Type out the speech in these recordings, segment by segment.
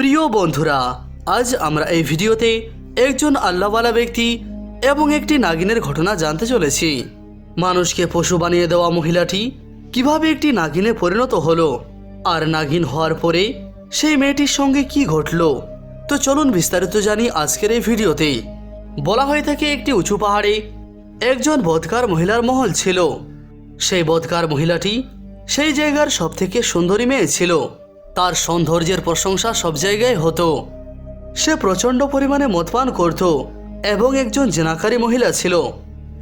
প্রিয় বন্ধুরা, আজ আমরা এই ভিডিওতে একজন আল্লাহওয়ালা ব্যক্তি এবং একটি নাগিনের ঘটনা জানতে চলেছি। মানুষকে পশু বানিয়ে দেওয়া মহিলাটি কীভাবে একটি নাগিনে পরিণত হলো আর নাগিন হওয়ার পরে সেই মেয়েটির সঙ্গে কি ঘটলো? তো চলুন বিস্তারিত জানি আজকের এই ভিডিওতে। বলা হয়ে থাকে একটি উঁচু পাহাড়ে একজন বদকার মহিলার মহল ছিল। সেই বদকার মহিলাটি সেই জায়গার সবথেকে সুন্দরী মেয়ে ছিল। তার সৌন্দর্যের প্রশংসা সব জায়গায় হতো। সে প্রচণ্ড পরিমাণে মদপান করত এবং একজন জেনাকারী মহিলা ছিল।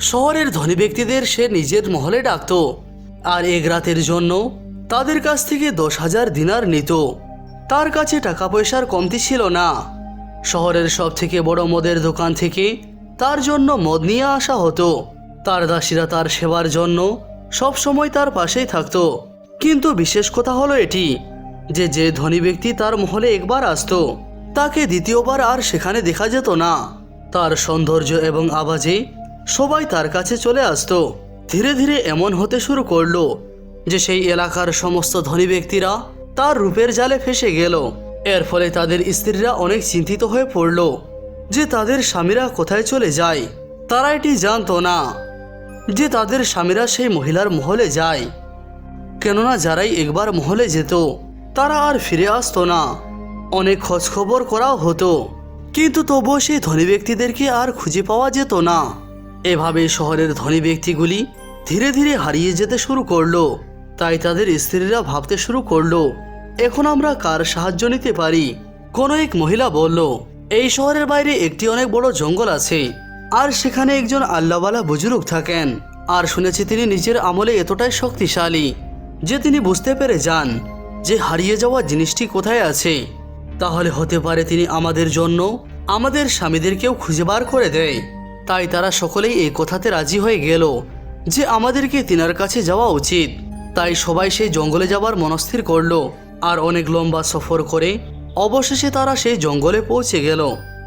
শহরের ধনী ব্যক্তিদের সে নিজের মহলে ডাকত আর এক রাতের জন্য তাদের কাছ থেকে দশ হাজার দিনার নিত। তার কাছে টাকা পয়সার কমতি ছিল না। শহরের সব থেকে বড় মদের দোকান থেকে তার জন্য মদ নিয়ে আসা হতো। তার দাসীরা তার সেবার জন্য সব সময় তার পাশেই থাকত। কিন্তু বিশেষ কথা হলো এটি যে যে ধনী ব্যক্তি তার মহলে একবার আসতো, তাকে দ্বিতীয়বার আর সেখানে দেখা যেত না। তার সৌন্দর্য এবং আওয়াজে সবাই তার কাছে চলে আসতো। ধীরে ধীরে এমন হতে শুরু করল যে সেই এলাকার সমস্ত ধনী ব্যক্তিরা তার রূপের জালে ফেসে গেল। এর ফলে তাদের স্ত্রীরা অনেক চিন্তিত হয়ে পড়ল যে তাদের স্বামীরা কোথায় চলে যায়। তারা এটি জানতো না যে তাদের স্বামীরা সেই মহিলার মহলে যায়। কেননা যারাই একবার মহলে যেত তারা আর ফিরে আসতো না। অনেক খোঁজখবর করাও হতো। কিন্তু তবুও সেই ধনী ব্যক্তিদেরকে আর খুঁজে পাওয়া যেত না। এভাবে শহরের ধনী ব্যক্তিগুলি ধীরে ধীরে হারিয়ে যেতে শুরু করল। তাই তাদের স্ত্রীরা ভাবতে শুরু করল, এখন আমরা কার সাহায্য নিতে পারি? কোনো এক মহিলা বলল, এই শহরের বাইরে একটি অনেক বড় জঙ্গল আছে, আর সেখানে একজন আল্লাহওয়ালা বুজুর্গ থাকেন। আর শুনেছি তিনি নিজের আমলে এতটাই শক্তিশালী যে তিনি বুঝতে পেরে যান। যে হারিয়ে যাওয়া জিনিসটি কোথায় আছে, তাহলে হতে পারে তিনি আমাদের জন্য আমাদের স্বামীদেরকেও খুঁজে বার করে দেয়। তাই তারা সকলেই এই কথাতে রাজি হয়ে গেল যে আমাদেরকে তিনার কাছে যাওয়া উচিত। তাই সবাই সেই জঙ্গলে যাবার মনস্থির করল আর অনেক লম্বা সফর করে অবশেষে তারা সেই জঙ্গলে পৌঁছে গেল,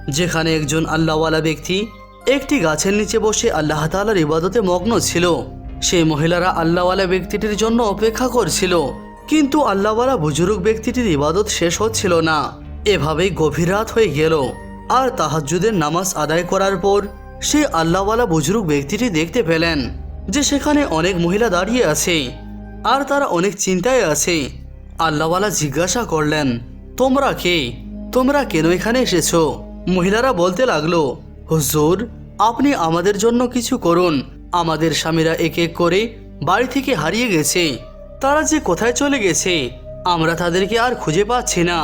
যেখানে একজন আল্লাহওয়ালা ব্যক্তি একটি গাছের নিচে বসে আল্লাহ তালার ইবাদতে মগ্ন ছিল। সেই মহিলারা আল্লাহওয়ালা ব্যক্তিটির জন্য অপেক্ষা করছিল কিন্তু আল্লাহওয়ালা বুজুর্গ ব্যক্তিটির ইবাদত শেষ হচ্ছিল না। এভাবেই গভীর রাত হয়ে গেল। আর তাহাজ্জুদের নামাজ আদায় করার পর সে আল্লাহওয়ালা বুজুর্গ ব্যক্তিটি দেখতে পেলেন যে সেখানে অনেক মহিলা দাঁড়িয়ে আছে আর তারা অনেক চিন্তায় আছে। আল্লাহওয়ালা জিজ্ঞাসা করলেন, তোমরা কে? তোমরা কেন এখানে এসেছ? মহিলারা বলতে লাগল, হুজুর, আপনি আমাদের জন্য কিছু করুন। আমাদের স্বামীরা এক এক করে বাড়ি থেকে হারিয়ে গেছে। তারা যে কোথায় চলে গেছে, আমরা তাদেরকে আর খুঁজে পাচ্ছি না।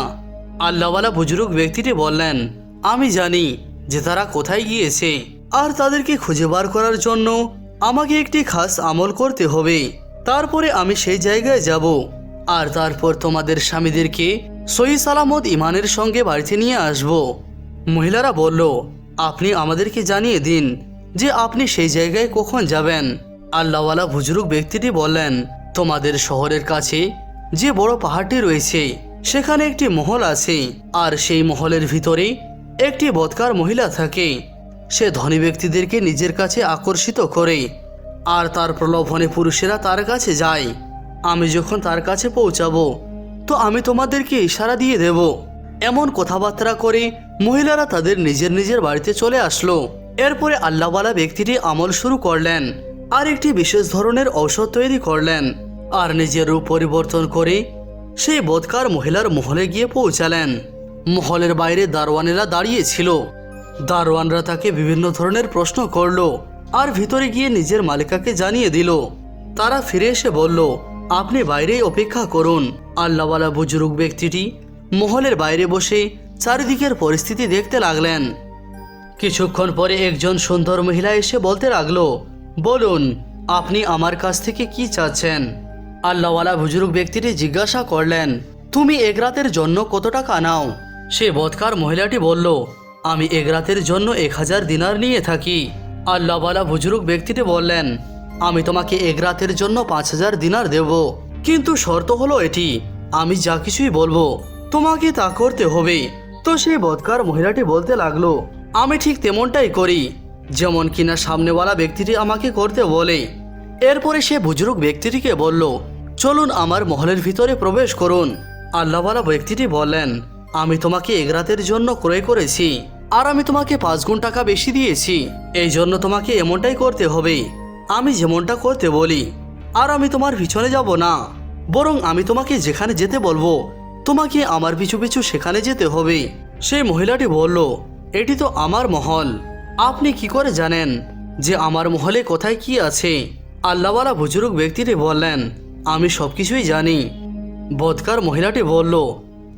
আল্লাহওয়ালা বুজুর্গ ব্যক্তিটি বললেন, আমি জানি যে তারা কোথায় গিয়েছে। আর তাদেরকে খুঁজে বার করার জন্য আমাকে একটি খাস আমল করতে হবে। তারপরে আমি সেই জায়গায় যাব। আর তারপর তোমাদের স্বামীদেরকে সহি সালামত ইমানের সঙ্গে বাড়িতে নিয়ে আসব। মহিলারা বলল, আপনি আমাদেরকে জানিয়ে দিন যে আপনি সেই জায়গায় কখন যাবেন? আল্লাহওয়ালা বুজুর্গ ব্যক্তিটি বললেন তোমাদের শহরের কাছে যে বড় পাহাড়টি রয়েছে, সেখানে একটি মহল আছে। আর সেই মহলের ভিতরে একটি বদকার মহিলা থাকে। সে ধনী ব্যক্তিদেরকে নিজের কাছে আকর্ষিত করে। আর তার প্রলোভনে পুরুষেরা তার কাছে যায়। আমি যখন তার কাছে পৌঁছাবো, তো আমি তোমাদেরকে ইশারা দিয়ে দেব। এমন কথাবার্তা করে মহিলারা তাদের নিজের নিজের বাড়িতে চলে আসলো। এরপরে আল্লাহওয়ালা ব্যক্তিটি আমল শুরু করলেন। আর একটি বিশেষ ধরনের ঔষধ তৈরি করলেন। আর নিজের রূপ পরিবর্তন করে সেই বদকার মহিলার মহলে গিয়ে পৌঁছালেন। মহলের বাইরে দারোয়ানেরা দাঁড়িয়ে ছিল দারোয়ানরা তাকে বিভিন্ন ধরনের প্রশ্ন করল আর ভিতরে গিয়ে নিজের মালিকাকে জানিয়ে দিল। তারা ফিরে এসে বলল, আপনি বাইরেই অপেক্ষা করুন। আল্লাহওয়ালা বুজুর্গ ব্যক্তিটি মহলের বাইরে বসে চারিদিকের পরিস্থিতি দেখতে লাগলেন। কিছুক্ষণ পরে একজন সুন্দর মহিলা এসে বলতে লাগল, বলুন, আপনি আমার কাছ থেকে কি চাচ্ছেন? আল্লাহওয়ালা বুজুর্গ ব্যক্তিটি জিজ্ঞাসা করলেন, তুমি এক রাতের জন্য কত টাকা নাও? সে বদকার মহিলাটি বলল, আমি এক রাতের জন্য এক হাজার দিনার নিয়ে থাকি। আল্লাহওয়ালা বুজুর্গ ব্যক্তিটি বললেন, আমি তোমাকে এক রাতের জন্য পাঁচ হাজার দিনার দেব। কিন্তু শর্ত হলো এটি, আমি যা কিছুই বলব, তোমাকে তা করতে হবে। তো সেই বদকার মহিলাটি বলতে লাগল, আমি ঠিক তেমনটাই করি। যেমন কিনা সামনেওয়ালা ব্যক্তিটি আমাকে করতে বলে। এরপরে সে বুজুর্গ ব্যক্তিটিকে বলল চলুন আমার মহলের ভিতরে প্রবেশ করুন। আল্লাহওয়ালা ব্যক্তিটি বললেন, আমি তোমাকে এক রাতের জন্য ক্রয় করেছি, আর আমি তোমাকে পাঁচ গুণ টাকা বেশি দিয়েছি। এই জন্য তোমাকে এমনটাই করতে হবে। আমি যেমনটা করতে বলি, আর আমি তোমার পিছনে যাব না। বরং আমি তোমাকে যেখানে যেতে বলব, তোমাকে আমার পিছু পিছু সেখানে যেতে হবে। সেই মহিলাটি বলল, এটি তো আমার মহল। আপনি কি করে জানেন যে আমার মহলে কোথায় কি আছে? আল্লাহওয়ালা বুজুর্গ ব্যক্তিটি বললেন আমি সব কিছুই জানি। বদকার মহিলাটি বলল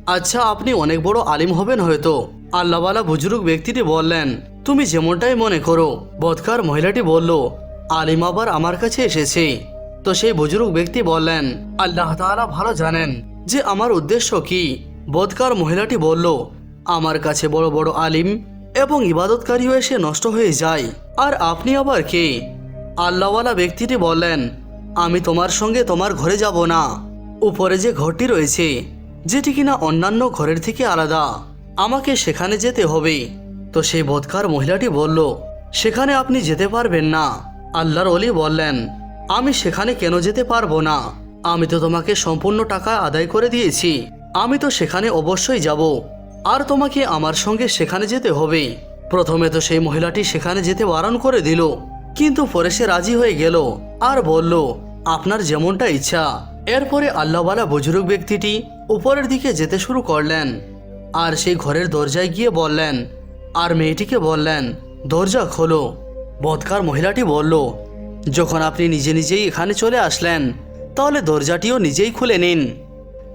আচ্ছা আপনি অনেক বড় আলিম হবেন হয়তো। আল্লাহওয়ালা বুজুর্গ ব্যক্তিটি বললেন, তুমি যেমনটাই মনে করো। বদকার মহিলাটি বলল, আলিম আবার আমার কাছে এসেছে। তো সেই বুজুর্গ ব্যক্তি বললেন, আল্লাহ তাআলা ভালো জানেন যে আমার উদ্দেশ্য কি। বদকার মহিলাটি বলল, আমার কাছে বড় বড় আলিম এবং ইবাদতকারীও এসে নষ্ট হয়ে যায়। আর আপনি আবার কে? আল্লাহওয়ালা ব্যক্তিটি বললেন আমি তোমার সঙ্গে তোমার ঘরে যাব না। উপরে যে ঘরটি রয়েছে, যেটি কিনা অন্যান্য ঘরের থেকে আলাদা, আমাকে সেখানে যেতে হবে। তো সেই বদকার মহিলাটি বলল, সেখানে আপনি যেতে পারবেন না। আল্লাহর অলি বললেন, আমি সেখানে কেন যেতে পারব না? আমি তো তোমাকে সম্পূর্ণ টাকা আদায় করে দিয়েছি। আমি তো সেখানে অবশ্যই যাব। আর তোমাকে আমার সঙ্গে সেখানে যেতে হবে। প্রথমে তো সেই মহিলাটি সেখানে যেতে বারণ করে দিল। কিন্তু পরে সে রাজি হয়ে গেল আর বলল, আপনার যেমনটা ইচ্ছা। এরপরে আল্লাহওয়ালা বুজুর্গ ব্যক্তিটি উপরের দিকে যেতে শুরু করলেন আর সেই ঘরের দরজায় গিয়ে বললেন, আর মেয়েটিকে বললেন, দরজা খোলো। বদকার মহিলাটি বলল, যখন আপনি নিজে নিজেই এখানে চলে আসলেন, তাহলে দরজাটিও নিজেই খুলে নিন।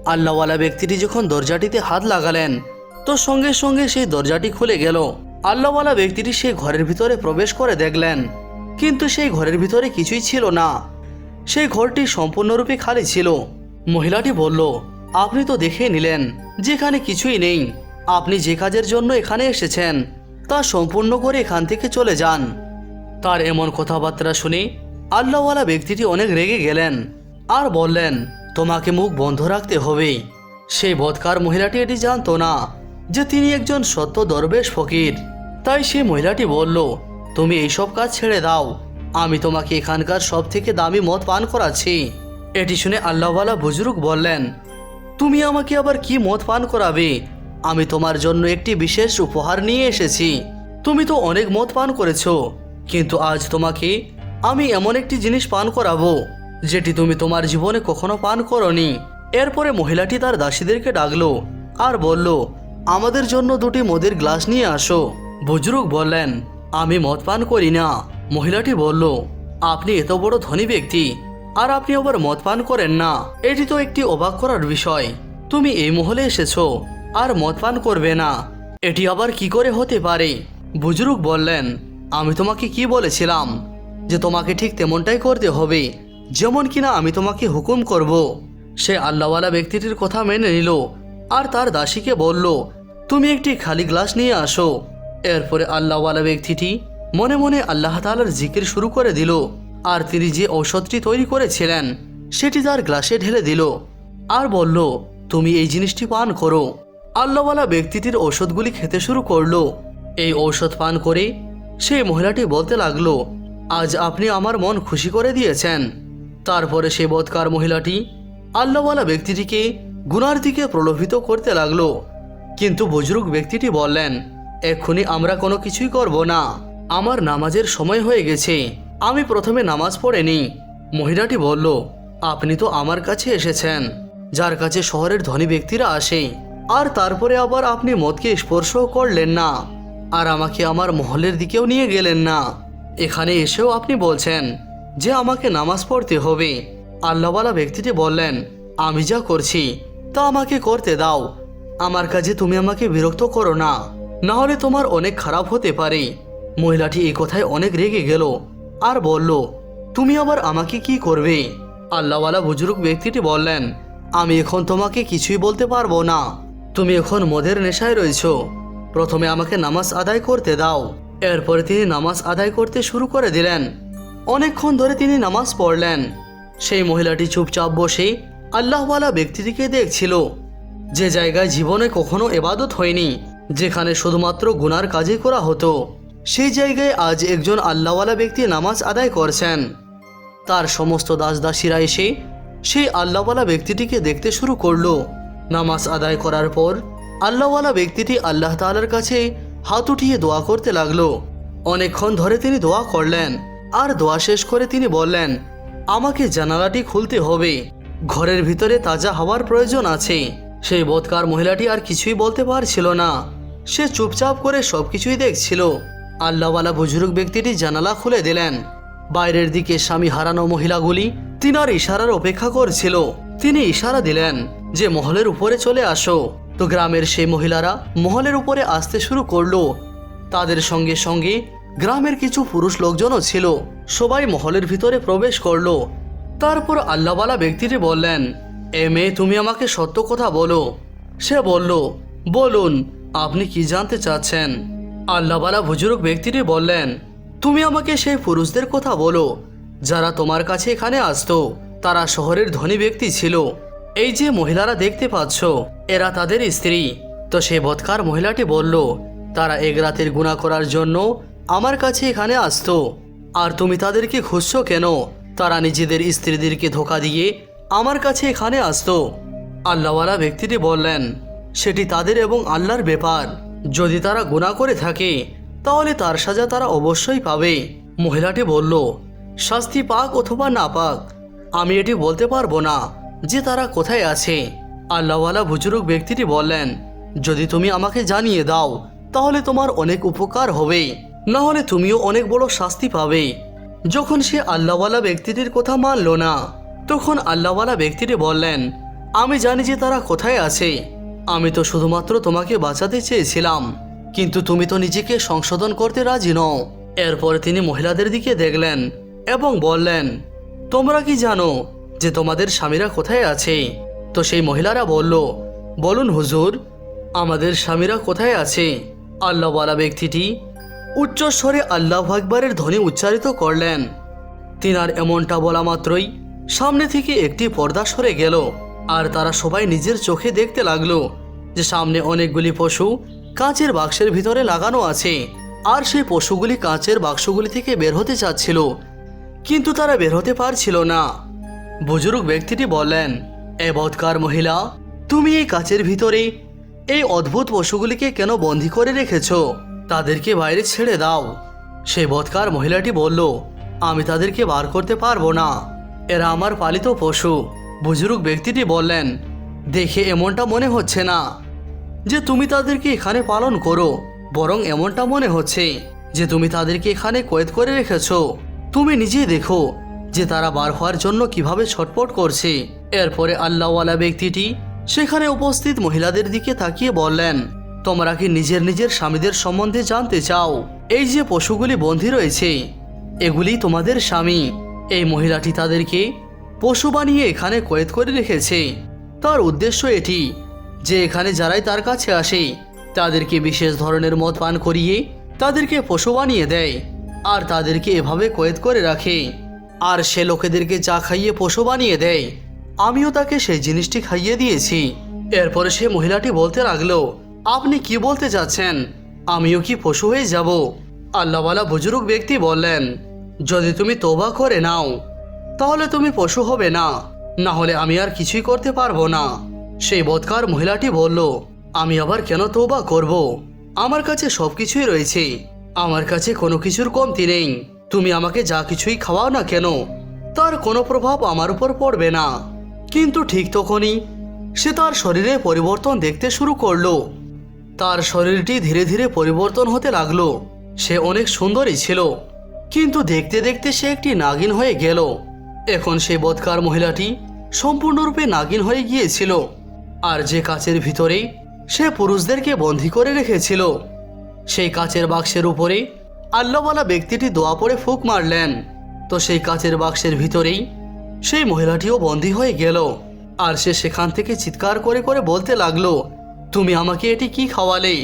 আল্লাহওয়ালা ব্যক্তিটি যখন দরজাটিতে হাত লাগালেন, তো সঙ্গে সঙ্গে সেই দরজাটি খুলে গেল। আল্লাহওয়ালা ব্যক্তিটি সেই ঘরের ভিতরে প্রবেশ করে দেখলেন কিন্তু সেই ঘরের ভিতরে কিছুই ছিল না। সেই ঘরটি সম্পূর্ণরূপে খালি ছিল। মহিলাটি বলল, আপনি তো দেখে নিলেন, যেখানে কিছুই নেই। আপনি যে কাজের জন্য এখানে এসেছেন, তা সম্পূর্ণ করে এখান থেকে চলে যান। তার এমন কথাবার্তা শুনে আল্লাহওয়ালা ব্যক্তিটি অনেক রেগে গেলেন আর বললেন, তোমাকে মুখ বন্ধ রাখতে হবে। সেই বদকার মহিলাটি এটি জানতো না যে তিনি একজন সত্য দরবেশ ফকির। তাই সেই মহিলাটি বলল তুমি এইসব কাজ ছেড়ে দাও। আমি তোমাকে এখানকার সব থেকে দামি মদ পান করাচ্ছি। এটি শুনে আল্লাহওয়ালা বুজুর্গ বললেন, তুমি আমাকে আবার কি মদ পান করাবে? আমি তোমার জন্য একটি বিশেষ উপহার নিয়ে এসেছি। তুমি তো অনেক মদ পান করেছ, কিন্তু আজ তোমাকে আমি এমন একটি জিনিস পান করাবো, যেটি তুমি তোমার জীবনে কখনো পান করনি। এরপরে মহিলাটি তার দাসীদেরকে ডাকলো আর বলল, আমাদের জন্য দুটি মদের গ্লাস নিয়ে আসো। বুজরুক বললেন আমি মদ পান করি না। মহিলাটি বলল, আপনি এত বড় ধনী ব্যক্তি, আর আপনি আবার মদ পান করেন না। এটি তো একটি অবাক করার বিষয়। তুমি এই মহলে এসেছ, আর মদ পান করবে না। এটি আবার কি করে হতে পারে? বুজরুক বললেন, আমি তোমাকে কি বলেছিলাম? যে তোমাকে ঠিক তেমনটাই করতে হবে। যেমন কিনা আমি তোমাকে হুকুম করব। সে আল্লাহওয়ালা ব্যক্তিটির কথা মেনে নিল, আর তার দাসীকে বলল, তুমি একটি খালি গ্লাস নিয়ে আসো। এরপরে আল্লাহওয়ালা ব্যক্তিটি মনে মনে আল্লাহ তালার জিকির শুরু করে দিল, আর তিনি যে ঔষধটি তৈরি করেছিলেন, সেটি তার গ্লাসে ঢেলে দিল, আর বলল, তুমি এই জিনিসটি পান করো। আল্লাহওয়ালা ব্যক্তিটির ঔষধগুলি খেতে শুরু করল। এই ঔষধ পান করে সেই মহিলাটি বলতে লাগল, আজ আপনি আমার মন খুশি করে দিয়েছেন। তারপরে সে বৎকার মহিলাটি আল্লাহওয়ালা ব্যক্তিটিকে গুনার দিকে প্রলোভিত করতে লাগল। কিন্তু বুজরুগ ব্যক্তিটি বললেন এক্ষুনি আমরা কোনো কিছুই করব না। আমার নামাজের সময় হয়ে গেছে। আমি প্রথমে নামাজ পড়েনি। মহিলাটি বলল, আপনি তো আমার কাছে এসেছেন। যার কাছে শহরের ধনী ব্যক্তিরা আসে। আর তারপরে আবার আপনি মদকে স্পর্শ করলেন না। আর আমাকে আমার মহলের দিকেও নিয়ে গেলেন না। এখানে এসেও আপনি বলছেন যে আমাকে নামাজ পড়তে হবে। আল্লাহওয়ালা ব্যক্তিটি বললেন, আমি যা করছি, তা আমাকে করতে দাও। আমার কাজে তুমি আমাকে বিরক্ত করো না। না হলে তোমার অনেক খারাপ হতে পারে। মহিলাটি এই কথায় অনেক রেগে গেল আর বলল, তুমি আবার আমাকে কি করবে? আল্লাহওয়ালা বুজুর্গ ব্যক্তিটি বললেন, আমি এখন তোমাকে কিছুই বলতে পারব না। তুমি এখন মদের নেশায় রয়েছো। প্রথমে আমাকে নামাজ আদায় করতে দাও। এরপরে তিনি নামাজ আদায় করতে শুরু করে দিলেন। অনেকক্ষণ ধরে তিনি নামাজ পড়লেন। সেই মহিলাটি চুপচাপ বসে আল্লাহওয়ালা ব্যক্তিটিকে দেখছিল। যে জায়গায় জীবনে কখনো এবাদত হয়নি যেখানে শুধুমাত্র গুনার কাজই করা হতো। সেই জায়গায় আজ একজন আল্লাহওয়ালা ব্যক্তি নামাজ আদায় করছেন। তার সমস্ত দাস দাসীরা এসে সেই আল্লাহওয়ালা ব্যক্তিটিকে দেখতে শুরু করল। নামাজ আদায় করার পর আল্লাহওয়ালা ব্যক্তিটি আল্লাহ তাআলার কাছে হাত উঠিয়ে দোয়া করতে লাগল। অনেকক্ষণ ধরে তিনি দোয়া করলেন। আর দোয়া শেষ করে তিনি বললেন, আমাকে জানালাটি খুলতে হবে। ঘরের ভিতরে তাজা হওয়ার প্রয়োজন আছে। সেই বৎকার মহিলাটি আর কিছুই বলতে পারছিল না। সে চুপচাপ করে সব কিছুই দেখছিল। আল্লাহওয়ালা বুজুর্গ ব্যক্তিটি জানালা খুলে দিলেন। বাইরের দিকে স্বামী হারানো মহিলাগুলি তিনার ইশারার অপেক্ষা করছিল। তিনি ইশারা দিলেন যে, মহলের উপরে চলে আসো। তো গ্রামের সেই মহিলারা মহলের উপরে আসতে শুরু করল। তাদের সঙ্গে সঙ্গে গ্রামের কিছু পুরুষ লোকজনও ছিল। সবাই মহলের ভিতরে প্রবেশ করল। তারপর আল্লাহওয়ালা ব্যক্তিটি বললেন, এ মেয়ে, তুমি আমাকে সত্য কথা বলো। সে বলল, বলুন আপনি কি জানতে চাচ্ছেন? আল্লাহওয়ালা বুজুর্গ ব্যক্তিটি বললেন, তুমি আমাকে সেই পুরুষদের কথা বলো। যারা তোমার কাছে এখানে আসতো, তারা শহরের ধনী ব্যক্তি ছিল। এই যে মহিলারা দেখতে পাচ্ছ, এরা তাদের স্ত্রী। তো সে বৎকার মহিলাটি বলল, তারা এক রাতের গুণা করার জন্য আমার কাছে এখানে আসতো। আর তুমি তাদেরকে খুঁজছো কেন? তারা নিজেদের স্ত্রীদেরকে ধোকা দিয়ে আমার কাছে এখানে আসতো। আল্লাহওয়ালা ব্যক্তিটি বললেন সেটি তাদের এবং আল্লাহর ব্যাপার। যদি তারা গুণা করে থাকে, তাহলে তার সাজা তারা অবশ্যই পাবে। মহিলাটি বলল, শাস্তি পাক অথবা না পাক, আমি এটি বলতে পারব না যে তারা কোথায় আছে। আল্লাহওয়ালা বুজুর্গ ব্যক্তিটি বললেন, যদি তুমি আমাকে জানিয়ে দাও, তাহলে তোমার অনেক উপকার হবে। না হলে তুমিও অনেক বড় শাস্তি পাবে। যখন সে আল্লাহওয়ালা ব্যক্তিটির কথা মানল না, তখন আল্লাহওয়ালা ব্যক্তিটি বললেন, আমি জানি যে তারা কোথায় আছে। আমি তো শুধুমাত্র তোমাকে বাঁচাতে চেয়েছিলাম, কিন্তু তুমি তো নিজেকে সংশোধন করতে রাজি নও। এরপর তিনি মহিলাদের দিকে দেখলেন এবং বললেন, তোমরা কি জানো যে তোমাদের স্বামীরা কোথায় আছে? তো সেই মহিলারা বলল, বলুন হুজুর, আমাদের স্বামীরা কোথায় আছে? আল্লাহওয়ালা ব্যক্তিটি উচ্চস্বরে আল্লাহ আকবরের ধ্বনি উচ্চারিত করলেন। তিনার এমনটা বলা মাত্রই সামনে থেকে একটি পর্দা সরে গেল। আর তারা সবাই নিজের চোখে দেখতে লাগল যে সামনে অনেকগুলি পশু কাঁচের বাক্সের ভিতরে লাগানো আছে। আর সেই পশুগুলি কাঁচের বাক্সগুলি থেকে বের হতে চাচ্ছিল, কিন্তু তারা বের হতে পারছিল না। বুজুর্গ ব্যক্তিটি বললেন, এ বৎকার মহিলা, তুমি এই কাঁচের ভিতরে এই অদ্ভুত পশুগুলিকে কেন বন্দি করে রেখেছ? তাদেরকে বাইরে ছেড়ে দাও। সেই বৎকার মহিলাটি বলল, আমি তাদেরকে বার করতে পারব না। এরা আমার পালিত পশু। বুজুর্গ ব্যক্তিটি বললেন, দেখে এমনটা মনে হচ্ছে না যে তুমি তাদেরকে এখানে পালন করো, বরং এমনটা মনে হচ্ছে যে তুমি তাদেরকে এখানে কয়েদ করে রেখেছ। তুমি নিজে দেখো যে তারা বার হওয়ার জন্য কীভাবে ছটপট করছে। এরপরে আল্লাহওয়ালা ব্যক্তিটি সেখানে উপস্থিত মহিলাদের দিকে তাকিয়ে বললেন, তোমরা কি নিজের নিজের স্বামীদের সম্বন্ধে জানতে চাও? এই যে পশুগুলি বন্দী রয়েছে, এগুলি তোমাদের স্বামী। এই মহিলাটি তাদেরকে পশু বানিয়ে এখানে কয়েদ করে রেখেছে। তার উদ্দেশ্য এটি, যে এখানে যারাই তার কাছে আসে, তাদেরকে বিশেষ ধরনের মদ পান করিয়ে তাদেরকে পশু বানিয়ে দেয়, আর তাদেরকে এভাবে কয়েদ করে রাখে। আর সে লোকেদেরকে চা খাইয়ে পশু বানিয়ে দেয়। আমিও তাকে সেই জিনিসটি খাইয়ে দিয়েছি। এরপরে সে মহিলাটি বলতে লাগল, আপনি কি বলতে চাচ্ছেন আমিও কি পশু হয়ে যাব? আল্লাহওয়ালা বুজুর্গ ব্যক্তি বললেন, যদি তুমি তোবা করে নাও তাহলে তুমি পশু হবে না। না হলে আমি আর কিছুই করতে পারব না। সেই বৎকার মহিলাটি বলল, আমি আবার কেন তোবা করব? আমার কাছে সব কিছুই রয়েছে। আমার কাছে কোনো কিছুর কমতি নেই। তুমি আমাকে যা কিছুই খাওয়াও না কেন, তার কোনো প্রভাব আমার উপর পড়বে না। কিন্তু ঠিক তখনই সে তার শরীরে পরিবর্তন দেখতে শুরু করল। তার শরীরটি ধীরে ধীরে পরিবর্তন হতে লাগল। সে অনেক সুন্দরী ছিল। কিন্তু দেখতে দেখতে সে একটি নাগিন হয়ে গেল। এখন সেই বৎকার মহিলাটি সম্পূর্ণরূপে নাগিন হয়ে গিয়েছিল, আর যে কাচের ভিতরে সে পুরুষদেরকে বন্দী করে রেখেছিল, সেই কাচের বাক্সের উপরে আল্লাহওয়ালা ব্যক্তিটি দোয়া পড়ে ফুক মারলেন। তো সেই কাচের বাক্সের ভিতরেই সেই মহিলাটিও বন্দী হয়ে গেল, আর সে সেখান থেকে চিৎকার করে করে বলতে লাগল, তুমি আমাকে এটি কি খাওয়ালে?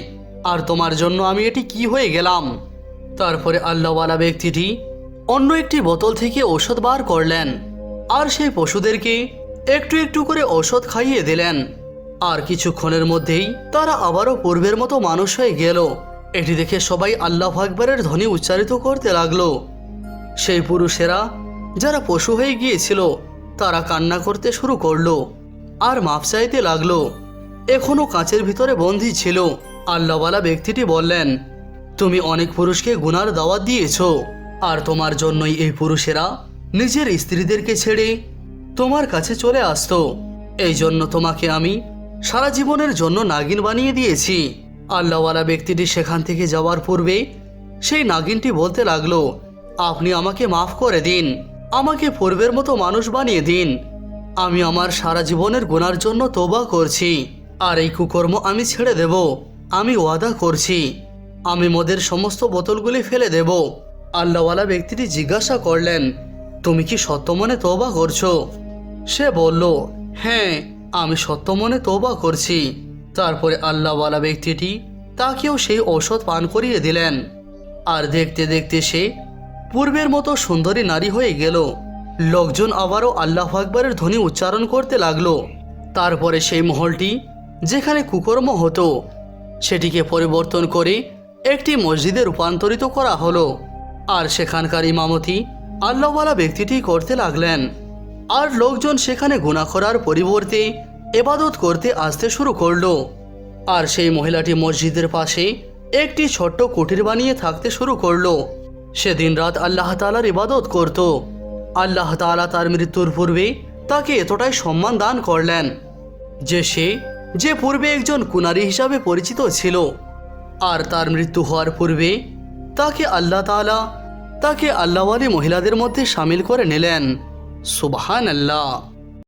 আর তোমার জন্য আমি এটি কি হয়ে গেলাম? তারপরে আল্লাহওয়ালা ব্যক্তিটি অন্য একটি বোতল থেকে ঔষধ বার করলেন। আর সেই পশুদেরকে একটু একটু করে ঔষধ খাইয়ে দিলেন। আর কিছুক্ষণের মধ্যেই তারা আবারও পূর্বের মতো মানুষ হয়ে গেল। এটি দেখে সবাই আল্লাহ আকবরের ধ্বনি উচ্চারিত করতে লাগল। সেই পুরুষেরা যারা পশু হয়ে গিয়েছিল, তারা কান্না করতে শুরু করল আর মাপ চাইতে লাগল। এখনও কাঁচের ভিতরে বন্দী ছিল। আল্লাহওয়ালা ব্যক্তিটি বললেন, তুমি অনেক পুরুষকে গুনার দাওয়াত দিয়েছ। আর তোমার জন্যই এই পুরুষেরা নিজের স্ত্রীদেরকে ছেড়ে তোমার কাছে চলে আসতো। এই জন্য তোমাকে আমি সারা জীবনের জন্য নাগিন বানিয়ে দিয়েছি। আল্লাহওয়ালা ব্যক্তিটি সেখান থেকে যাওয়ার পূর্বে সেই নাগিনটি বলতে লাগল, আপনি আমাকে মাফ করে দিন। আমাকে পূর্বের মতো মানুষ বানিয়ে দিন। আমি আমার সারা জীবনের গুনার জন্য তোবা করছি। আর এই কুকর্ম আমি ছেড়ে দেব। আমি ওয়াদা করছি। আমি মদের সমস্ত বোতলগুলি ফেলে দেব। আল্লাহওয়ালা ব্যক্তিটি জিজ্ঞাসা করলেন, তুমি কি সত্য মনে তোবা করছ? সে বলল হ্যাঁ আমি সত্য মনে তোবা করছি। তারপরে আল্লাহওয়ালা ব্যক্তিটি তাকেও সেই ঔষধ পান করিয়ে দিলেন। আর দেখতে দেখতে সে পূর্বের মতো সুন্দরী নারী হয়ে গেল। লোকজন আবারও আল্লাহ আকবরের ধ্বনি উচ্চারণ করতে লাগল। তারপরে সেই মহলটি, যেখানে কুকর্ম হতো, সেটিকে পরিবর্তন করে একটি মসজিদে রূপান্তরিত করা হলো। আর সেখানকার ইমামতি আল্লাহওয়ালা ব্যক্তিটি করতে লাগলেন। আর লোকজন সেখানে গুণা করার পরিবর্তে এবাদত করতে আসতে শুরু করল। আর সেই মহিলাটি মসজিদের পাশে একটি ছোট্ট কুটির বানিয়ে থাকতে শুরু করল। সেদিন রাত আল্লাহ তালার ইবাদত করত। আল্লাহ তাআলা তার মৃত্যুর পূর্বে তাকে এতটাই সম্মান দান করলেন যে সে, যে পূর্বে একজন কুনারি হিসাবে পরিচিত ছিল। আর তার মৃত্যু হওয়ার পূর্বে তাকে আল্লাহ তাকে আল্লাহওয়ালি মহিলাদের মধ্যে সামিল করে নিলেন। সুবহান আল্লাহ